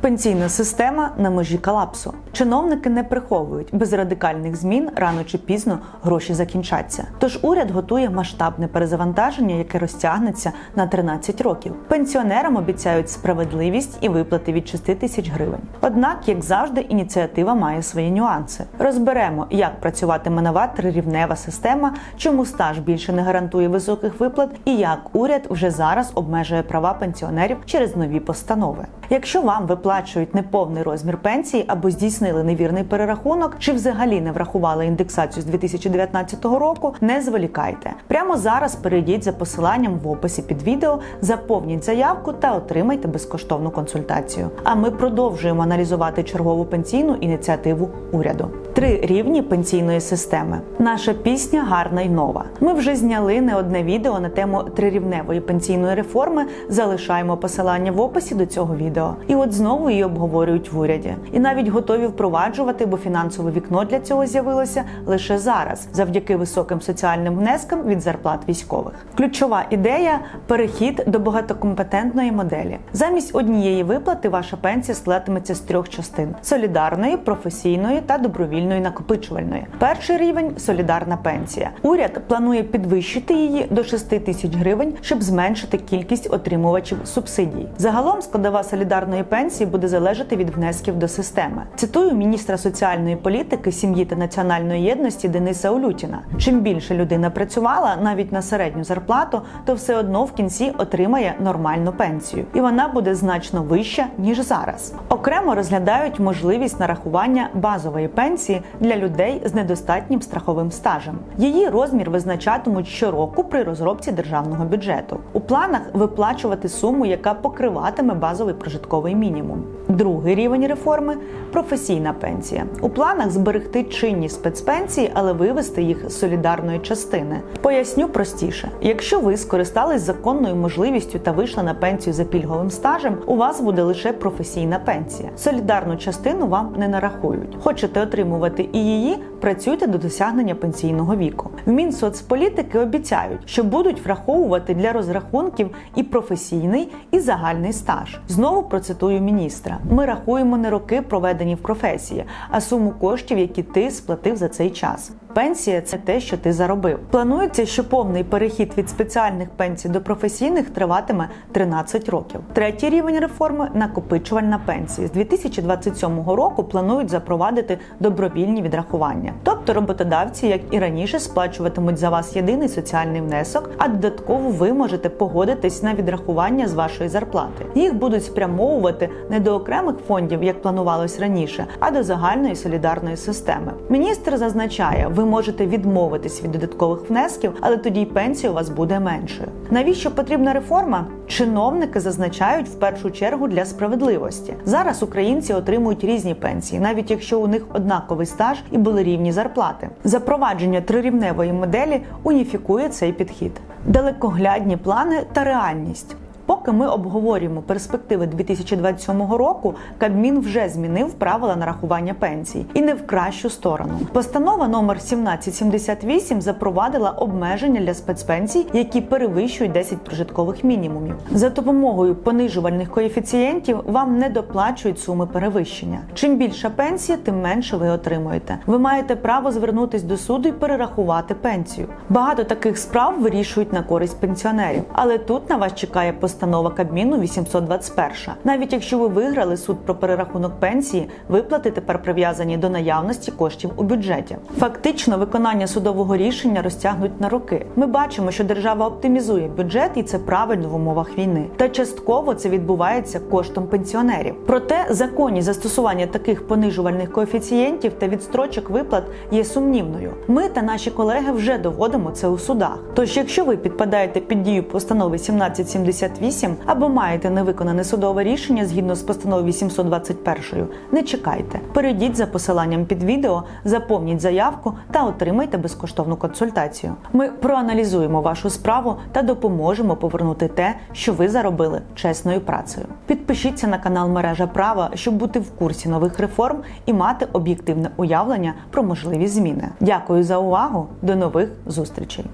Пенсійна система на межі колапсу. Чиновники не приховують без радикальних змін рано чи пізно гроші закінчаться. Тож уряд готує масштабне перезавантаження, яке розтягнеться на 13 років. Пенсіонерам обіцяють справедливість і виплати від 6 тисяч гривень. Однак, як завжди, ініціатива має свої нюанси. Розберемо, як працюватиме нова трирівнева система, чому стаж більше не гарантує високих виплат, і як уряд вже зараз обмежує права пенсіонерів через нові постанови. Якщо вам виплачують неповний розмір пенсії або здійснили невірний перерахунок, чи взагалі не врахували індексацію з 2019 року, не зволікайте. Прямо зараз перейдіть за посиланням в описі під відео, заповніть заявку та отримайте безкоштовну консультацію. А ми продовжуємо аналізувати чергову пенсійну ініціативу уряду. Три рівні пенсійної системи. Наша пісня гарна й нова. Ми вже зняли не одне відео на тему трирівневої пенсійної реформи. Залишаємо посилання в описі до цього відео. І от знову її обговорюють в уряді, і навіть готові впроваджувати, бо фінансове вікно для цього з'явилося лише зараз, завдяки високим соціальним внескам від зарплат військових. Ключова ідея перехід до багатокомпетентної моделі. Замість однієї виплати ваша пенсія складатиметься з трьох частин: солідарної, професійної та добровільної накопичувальної. Перший рівень солідарна пенсія. Уряд планує підвищити її до 6 тисяч гривень, щоб зменшити кількість отримувачів субсидій. Загалом складова солідарної пенсії буде залежати від внесків до системи. Цитую міністра соціальної політики, сім'ї та національної єдності Дениса Улютіна: чим більше людина працювала навіть на середню зарплату, то все одно в кінці отримає нормальну пенсію, і вона буде значно вища ніж зараз. Окремо розглядають можливість нарахування базової пенсії для людей з недостатнім страховим стажем. Її розмір визначатимуть щороку при розробці державного бюджету. У планах виплачувати суму, яка покриватиме базовий прожитковий мінімум. Другий рівень реформи професійна пенсія. У планах зберегти чинні спецпенсії, але вивести їх з солідарної частини. Поясню простіше: якщо ви скористались законною можливістю та вийшли на пенсію за пільговим стажем, у вас буде лише професійна пенсія. Солідарну частину вам не нарахують. Хочете отримувати і її, працюйте до досягнення пенсійного віку. В Мінсоцполітики обіцяють, що будуть враховувати для розрахунків і професійний, і загальний стаж. Знову процитую міністра: ми рахуємо не роки, проведені в професії, а суму коштів, які ти сплатив за цей час. Пенсія це те, що ти заробив. Планується, що повний перехід від спеціальних пенсій до професійних триватиме 13 років. Третій рівень реформи накопичувальна пенсія. З 2027 року планують запровадити добровільні відрахування. Тобто роботодавці, як і раніше, сплачуватимуть за вас єдиний соціальний внесок, а додатково ви можете погодитись на відрахування з вашої зарплати. Їх будуть спрямовувати не до окремих фондів, як планувалось раніше, а до загальної солідарної системи. Міністр зазначає, ви можете відмовитись від додаткових внесків, але тоді й пенсія у вас буде меншою. Навіщо потрібна реформа? Чиновники зазначають в першу чергу для справедливості. Зараз українці отримують різні пенсії, навіть якщо у них однаковий стаж і були рівні зарплати. Запровадження трирівневої моделі уніфікує цей підхід. Далекоглядні плани та реальність. Поки ми обговорюємо перспективи 2027 року, Кабмін вже змінив правила нарахування пенсій і не в кращу сторону. Постанова номер 1778 запровадила обмеження для спецпенсій, які перевищують 10 прожиткових мінімумів. За допомогою понижувальних коефіцієнтів вам не доплачують суми перевищення. Чим більша пенсія, тим менше ви отримуєте. Ви маєте право звернутись до суду і перерахувати пенсію. Багато таких справ вирішують на користь пенсіонерів, але тут на вас чекає постанова постанова Кабміну 821. Навіть якщо ви виграли суд про перерахунок пенсії, виплати тепер прив'язані до наявності коштів у бюджеті. Фактично, виконання судового рішення розтягнуть на роки. Ми бачимо, що держава оптимізує бюджет, і це правильно в умовах війни. Та частково це відбувається коштом пенсіонерів. Проте законні застосування таких понижувальних коефіцієнтів та відстрочок виплат є сумнівною. Ми та наші колеги вже доводимо це у судах. Тож, якщо ви підпадаєте під дію постанови 1778, або маєте невиконане судове рішення згідно з постановою 821, не чекайте. Перейдіть за посиланням під відео, заповніть заявку та отримайте безкоштовну консультацію. Ми проаналізуємо вашу справу та допоможемо повернути те, що ви заробили чесною працею. Підпишіться на канал Мережа Права, щоб бути в курсі нових реформ і мати об'єктивне уявлення про можливі зміни. Дякую за увагу! До нових зустрічей!